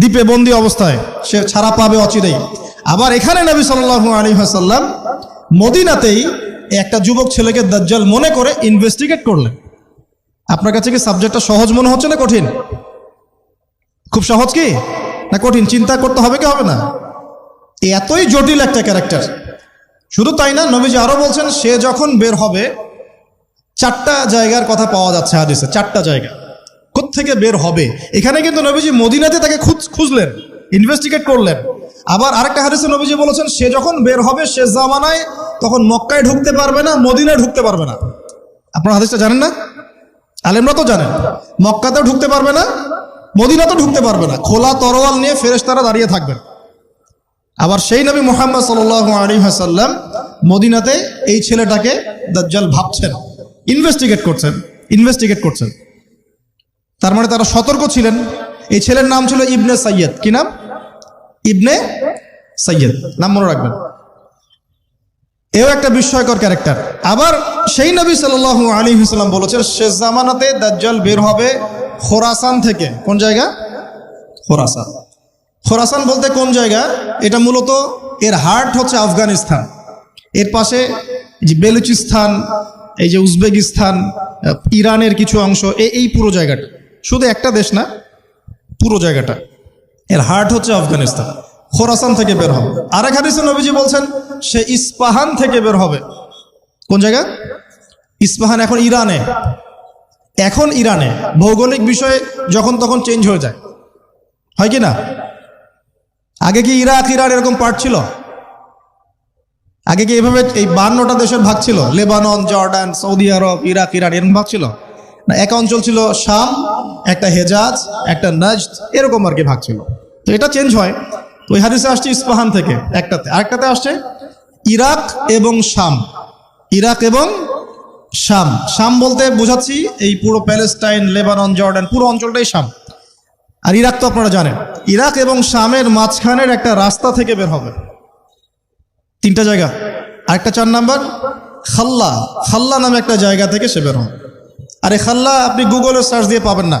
দ্বীপে বন্দি অবস্থায়। সে ছাড়া পাবে অচিরেই। আবার এখানে নবী সাল্লাল্লাহু আলাইহি ওয়াসাল্লাম মদিনাতেই একটা যুবক ছেলেকে দাজ্জাল মনে করে ইনভেস্টিগেট করলেন। আপনার কাছে কি সাবজেক্টটা সহজ মনে হচ্ছে না কঠিন? খুব সহজ কি? না কঠিন? চিন্তা করতে হবে কি হবে না? এতই জটিল একটা ক্যারেক্টার শুধু তাই না, নবীজি আরও বলছেন, সে যখন বের হবে, চারটা জায়গার কথা পাওয়া যাচ্ছে হাদিসে, চারটা জায়গা। থেকে বের হবে। এখানে কিন্তু নবীজি মদিনাতে তাকে খুঁজ- খুঁজলেন ইনভেস্টিগেট করলেন। আবার আরেকটা হাদিসে নবীজি বলেছেন, সে যখন বের হবে, সে জামানায় তখন মক্কায় ঢুকতে পারবে না, মদিনায় ঢুকতে পারবে না। আপনারা হাদিসটা জানেন না? আলেমরা তো জানেন। মক্কাতেও ঢুকতে পারবে না, মদিনাতেও ঢুকতে পারবে না। খোলা তরোয়াল নিয়ে ফেরেশতারা দাঁড়িয়ে থাকবেন। আবার সেই নবী মোহাম্মদ সাল আলী হাসাল্লাম মদিনাতে এই ছেলেটাকে দাজ্জাল ভাবছেন ইনভেস্টিগেট করছেন ইনভেস্টিগেট করছেন। তার মানে তারা সতর্ক ছিলেন। এই ছেলের নাম ছিল ইবনে সৈয়দ কি নাম? ইবনে সৈয়দ নাম মনে রাখবেন। এও একটা বিস্ময়কর ক্যারেক্টার। আবার সেই নবী সাল আলী হাসাল্লাম বলেছেন শেষ জামানাতে দাজ্জাল বের হবে খোরাসান থেকে। কোন জায়গা? খোরাসান। খোরাসান বলতে কোন জায়গা? এটা মূলত এর হার্ট হচ্ছে আফগানিস্তান। এর পাশে যে বেলুচিস্তান, এই যে উজবেকিস্তান ইরানের কিছু অংশ এই পুরো জায়গাটা। শুধু একটা দেশ না, পুরো জায়গাটা। এর হার্ট হচ্ছে আফগানিস্তান। খোরাসান থেকে বের হবে। আর এক হাদিসে নবীজি বলছেন, সে ইস্পাহান থেকে বের হবে। কোন জায়গা? ইস্পাহান এখন ইরানে। এখন ইরানে। ভৌগোলিক বিষয়ে যখন তখন চেঞ্জ হয়ে যায়। হয় কি না? আগে কি ইরাক, ইরান এরকম পার্ট ছিল? আগে কি এভাবে এই বান্নটা দেশের ভাগ ছিল? Lebanon, Jordan, Saudi Arab, Iraq, Iran এরকম ভাগ ছিল? না, এক অঞ্চল ছিল শাম একটা হেজাজ, একটা নজদ এরকম আর কি ভাগ ছিল। তো এটা চেঞ্জ হয়। তো ওই হাদিসে আসছে ইস্পাহান থেকে একটাতে। আরেকটাতে আসছে ইরাক এবং শাম। ইরাক এবং শাম। শাম বলতে বোঝাচ্ছি এই পুরো প্যালেস্টাইন, লেবানন, জর্ডান, পুরো অঞ্চলটাই শাম। আর ইরাক তো আপনারা জানেন। ইরাক এবং শামের মাঝখানের একটা রাস্তা থেকে বের হবে। তিনটা জায়গা। আরেকটা চার নাম্বার, খাল্লা। খাল্লা নামে একটা জায়গা থেকে সে বের হবে। আর এই খাল্লা আপনি গুগলে সার্চ দিয়ে পাবেন না।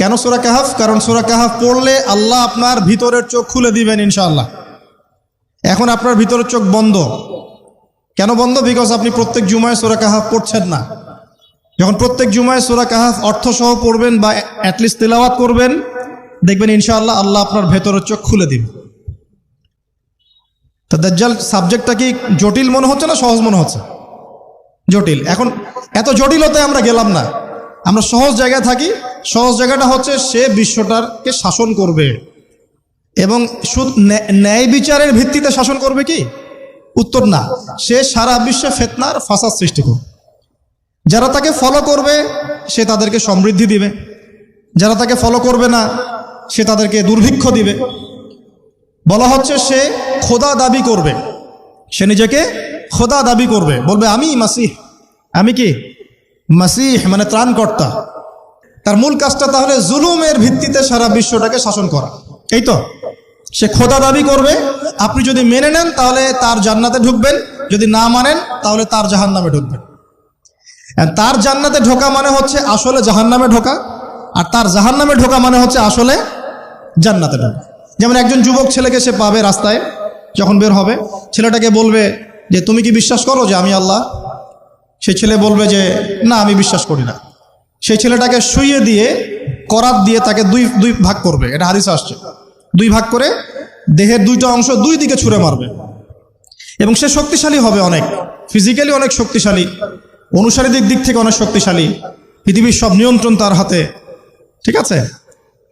কেন সুরা কাহাফ? কারণ সুরা কাহাফ পড়লে আল্লাহ আপনার ভিতরের চোখ খুলে দিবেন ইনশাআল্লাহ। এখন আপনার ভিতরের চোখ বন্ধ। কেন বন্ধ? বিকজ আপনি প্রত্যেক জুমায় সোরা কাহাফ পড়ছেন না। যখন প্রত্যেক জুমায় সোরা কাহাফ অর্থসহ পড়বেন বা অ্যাটলিস্ট তেলাওয়াত করবেন, দেখবেন ইনশাআল্লাহ আল্লাহ আপনার ভেতরের চোখ খুলে দিবে। তা দাজ্জাল সাবজেক্টটা কি জটিল মনে হচ্ছে না সহজ মনে হচ্ছে? জটিল। এখন এত জটিলতায় আমরা গেলাম না। আমরা সহজ জায়গায় থাকি সহজ জায়গাটা হচ্ছে সে বিশ্বটাকে শাসন করবে। এবং ন্যায়- বিচারের ভিত্তিতে শাসন করবে কি? উত্তর না। সে সারা বিশ্বে ফেতনার ফাসাদ সৃষ্টি করবে। যারা তাকে ফলো করবে, সে তাদেরকে সমৃদ্ধি দিবে। যারা তাকে ফলো করবে না, সে তাদেরকে দুর্ভিক্ষ দিবে। বলা হচ্ছে সে খোদা দাবি করবে। সে নিজেকে খোদা দাবি করবে। বলবে, আমি মাসিহ। আমি কি? মাসিহ মানে ত্রাণকর্তা। তার মূল কাজটা তাহলে জুলুমের ভিত্তিতে সারা বিশ্বটাকে শাসন করা। এই তো? সে খোদা দাবি করবে, আপনি যদি মেনে নেন, তাহলে তার জান্নাতে ঢুকবেন। যদি না মানেন, তাহলে তার জাহান নামে ঢুকবেন তার জান্নাতে ঢোকা মানে হচ্ছে আসলে জাহান নামে ঢোকা, আর তার জাহান নামে ঢোকা মানে হচ্ছে আসলে জান্নাতে ঢোকা। যেমন একজন যুবক ছেলেকে সে পাবে রাস্তায়, যখন বের হবে, ছেলেটাকে বলবে যে, তুমি কি বিশ্বাস করো যে আমি আল্লাহ? সে ছেলে বলবে যে, না, আমি বিশ্বাস করি না। সেই ছেলেটাকে শুইয়ে দিয়ে করাত দিয়ে তাকে দুই দুই ভাগ করবে। এটা হাদিস আসছে। দুই ভাগ করে দেহের দুইটা অংশ দুই দিকে ছুঁড়ে মারবে। এবং সে শক্তিশালী হবে অনেক। ফিজিক্যালি অনেক শক্তিশালী। অনুসারীদের দিক থেকে অনেক শক্তিশালী। পৃথিবীর সব নিয়ন্ত্রণ তার হাতে। ঠিক আছে?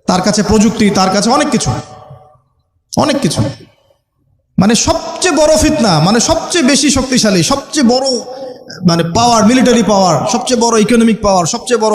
তার কাছে প্রযুক্তি, তার কাছে অনেক কিছু। অনেক কিছু। মানে সবচেয়ে বড় ফিতনা মানে সবচেয়ে বেশি শক্তিশালী, সবচেয়ে বড় মানে পাওয়ার মিলিটারি পাওয়ার সবচেয়ে বড় ইকোনমিক পাওয়ার সবচেয়ে বড়